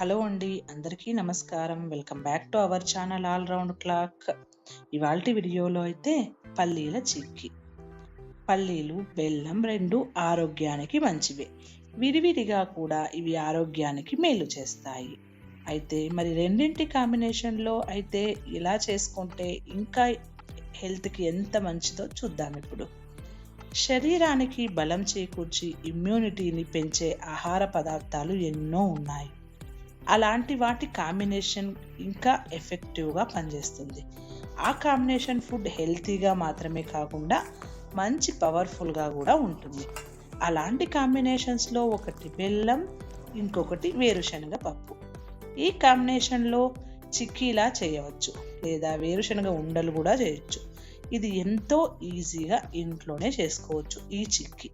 Hello అండి అందరికీ నమస్కారం. Welcome back to our channel all round clock. ఇవాళ వీడియోలో అయితే పల్లీల చిక్కీ. పల్లీలు బెల్లం రెండు ఆరోగ్యానికి మంచివే. విడివిడిగా కూడా ఇవి ఆరోగ్యానికి మేలు చేస్తాయి. అయితే మరి రెండింటి కాంబినేషన్లో అయితే ఇలా చేసుకుంటే ఇంకా హెల్త్కి ఎంత మంచిదో చూద్దాం ఇప్పుడు. శరీరానికి బలం చేకూర్చి ఇమ్యూనిటీని పెంచే ఆహార పదార్థాలు ఎన్నో ఉన్నాయి. అలాంటి వాటి కాంబినేషన్ ఇంకా ఎఫెక్టివ్గా పనిచేస్తుంది. ఆ కాంబినేషన్ ఫుడ్ హెల్తీగా మాత్రమే కాకుండా మంచి పవర్ఫుల్గా కూడా ఉంటుంది. అలాంటి కాంబినేషన్స్లో ఒకటి బెల్లం ఇంకొకటి వేరుశనగ పప్పు. ఈ కాంబినేషన్లో చిక్కీలా చేయవచ్చు లేదా వేరుశనగ ఉండలు కూడా చేయొచ్చు. ఇది ఎంతో ఈజీగా ఇంట్లోనే చేసుకోవచ్చు ఈ చిక్కీ.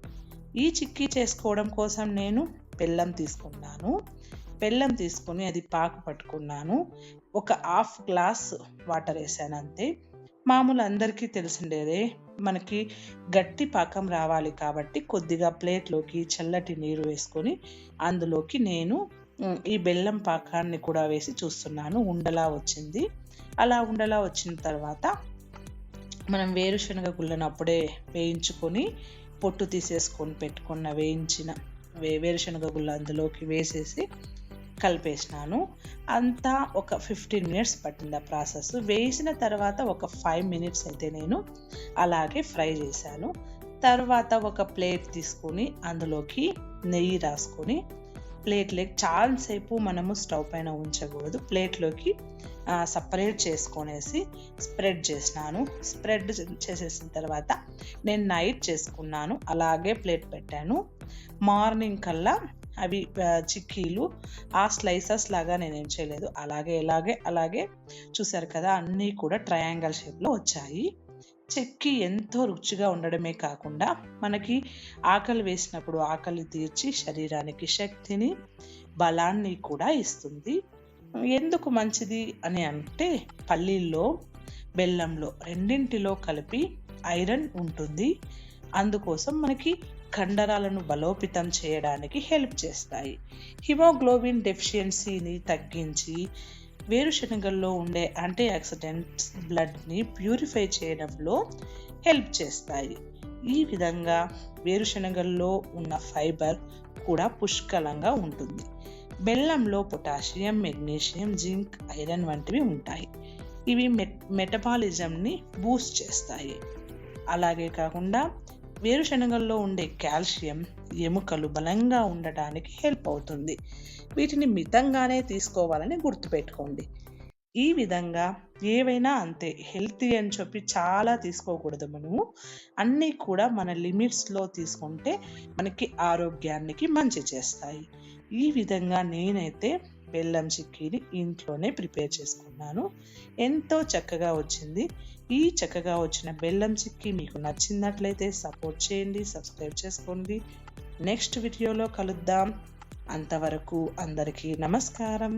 ఈ చిక్కీ చేసుకోవడం కోసం నేను బెల్లం తీసుకున్నాను. బెల్లం తీసుకొని అది పాకు పట్టుకున్నాను. ఒక హాఫ్ గ్లాస్ వాటర్ వేసాను అంతే. మామూలు అందరికీ తెలిసిండేదే మనకి గట్టి పాకం రావాలి కాబట్టి కొద్దిగా ప్లేట్లోకి చల్లటి నీరు వేసుకొని అందులోకి నేను ఈ బెల్లం పాకాన్ని కూడా వేసి చూస్తున్నాను. ఉండలా వచ్చింది. అలా ఉండలా వచ్చిన తర్వాత మనం వేరుశనగ గుళ్ళను అప్పుడే వేయించుకొని పొట్టు తీసేసుకొని పెట్టుకున్న వేయించిన వే వేరుశనగ గుళ్ళ అందులోకి వేసేసి కలిపేసినాను. అంతా ఒక ఫిఫ్టీన్ మినిట్స్ పట్టింది ఆ ప్రాసెస్ వేసిన తర్వాత ఒక ఫైవ్ మినిట్స్ అయితే నేను అలాగే ఫ్రై చేశాను. తర్వాత ఒక ప్లేట్ తీసుకొని అందులోకి నెయ్యి రాసుకొని ప్లేట్లోకి చాలాసేపు మనము స్టవ్ పైన ఉంచకూడదు. ప్లేట్లోకి సపరేట్ చేసుకొనేసి స్ప్రెడ్ చేసినాను. స్ప్రెడ్ చేసేసిన తర్వాత నేను నైట్ చేసుకున్నాను. అలాగే ప్లేట్ పెట్టాను. మార్నింగ్ కల్లా అవి చిక్కీలు ఆ స్లైసెస్ లాగా నేనేం చేయలేదు. అలాగే ఇలాగే అలాగే చూసారు కదా అన్నీ కూడా ట్రయాంగల్ షేప్లో వచ్చాయి. చెక్కి ఎంతో రుచిగా ఉండడమే కాకుండా మనకి ఆకలి వేసినప్పుడు ఆకలి తీర్చి శరీరానికి శక్తిని బలాన్ని కూడా ఇస్తుంది. ఎందుకు మంచిది అని అంటే పల్లీల్లో బెల్లంలో రెండింటిలో కలిపి ఐరన్ ఉంటుంది. అందుకోసం మనకి కండరాలను బలోపేతం చేయడానికి హెల్ప్ చేస్తాయి. హిమోగ్లోబిన్ డెఫిషియన్సీని తగ్గించి వేరుశనగల్లో ఉండే యాంటీ ఆక్సిడెంట్స్ బ్లడ్ని ప్యూరిఫై చేయడంలో హెల్ప్ చేస్తాయి. ఈ విధంగా వేరుశనగల్లో ఉన్న ఫైబర్ కూడా పుష్కలంగా ఉంటుంది. బెల్లంలో పొటాషియం మెగ్నీషియం జింక్ ఐరన్ వంటివి ఉంటాయి. ఇవి మెట్ మెటబాలిజంని బూస్ట్ చేస్తాయి. అలాగే కాకుండా వేరుశనగల్లో ఉండే కాల్షియం ఎముకలు బలంగా ఉండటానికి హెల్ప్ అవుతుంది. వీటిని మితంగానే తీసుకోవాలని గుర్తుపెట్టుకోండి. ఈ విధంగా ఏవైనా అంతే హెల్తీ అని చెప్పి చాలా తీసుకోకూడదు మనము. అన్నీ కూడా మన లిమిట్స్లో తీసుకుంటే మనకి ఆరోగ్యానికి మంచి చేస్తాయి. ఈ విధంగా నేనైతే బెల్లం చిక్కీని ఇంట్లోనే ప్రిపేర్ చేసుకున్నాను. ఎంతో చక్కగా వచ్చింది. ఈ చక్కగా వచ్చిన బెల్లం చిక్కీ మీకు నచ్చినట్లయితే సపోర్ట్ చేయండి సబ్స్క్రైబ్ చేసుకోండి. నెక్స్ట్ వీడియోలో కలుద్దాం. అంతవరకు అందరికీ నమస్కారం.